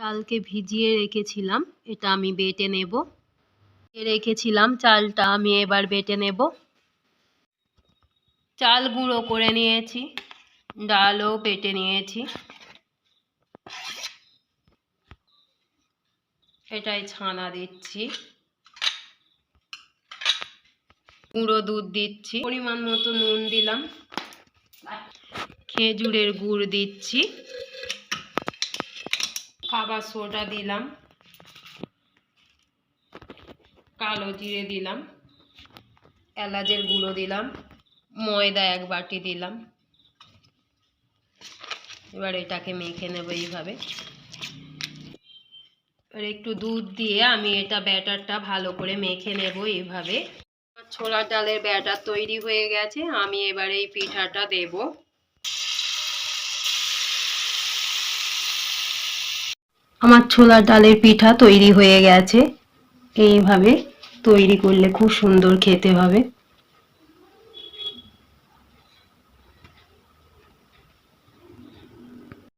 ডালকে ভিজিয়ে রেখেছিলাম, এটা আমি বেটে নেব। রেখেছিলাম চালটা, আমি এবার বেটে নেব। চাল গুঁড়ো করে নিয়েছি, ডালও বেটে নিয়েছি। এটাই ছানা দিচ্ছি। গুঁড়ো দুধ দিচ্ছি, পরিমাণ মতো নুন দিলাম। খেজুরের গুড় দিচ্ছি। খাবার সোডা দিলাম। কালো জিরে দিলাম। এলাচের গুঁড়ো দিলাম। ময়দা এক বাটি দিলাম। এবার এটাকে মেখে নেব এইভাবে। এবার একটু দুধ দিয়ে আমি এটা ব্যাটারটা ভালো করে মেখে নেব এইভাবে। ছোলা ডালের ব্যাটার তৈরি হয়ে গেছে। আমি এবার এই পিঠাটা দেব। আমার ছোলার ডালের পিঠা তৈরি হয়ে গেছে। এইভাবে তৈরি করলে খুব সুন্দর খেতে হবে।